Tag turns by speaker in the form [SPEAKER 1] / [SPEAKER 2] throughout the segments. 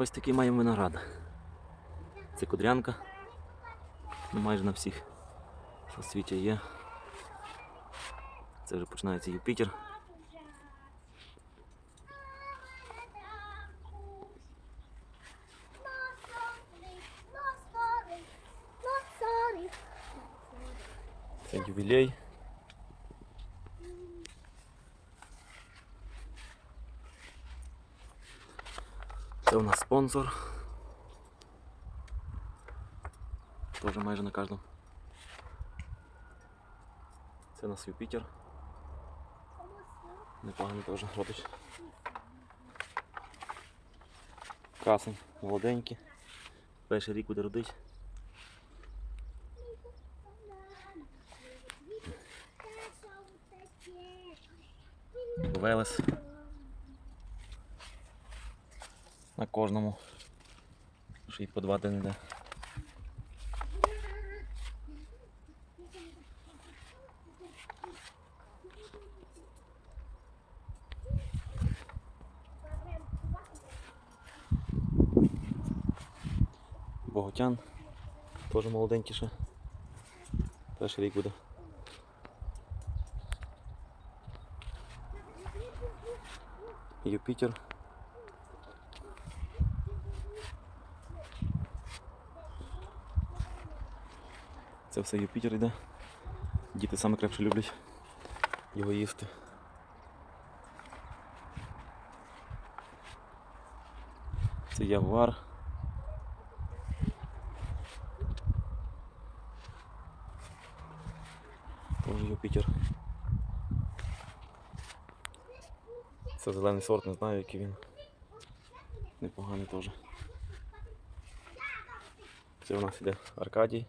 [SPEAKER 1] Ось такий маємо виноград. Це кудрянка. Ну, майже на всіх соцвіття є. Це вже починається Юпітер. Це ювілей. Це у нас спонсор. Теж майже на кожному. Це у нас Юпітер. Непоганий теж робить. Красень, молоденький. Перший рік буде родить. Велес. На кожному. Ще й по два день йде. Боготян. Теж молоденький ще. Перший рік буде. Юпітер. Це все Юпітер йде. Діти саме крепше люблять його їсти. Це ягуар. Тоже Юпітер. Це зелений сорт, не знаю, який він. Непоганий теж. Це у нас іде Аркадій.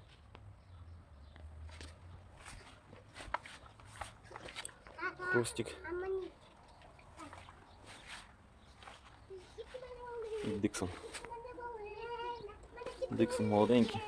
[SPEAKER 1] Хрустик. Диксон. Диксон молоденький.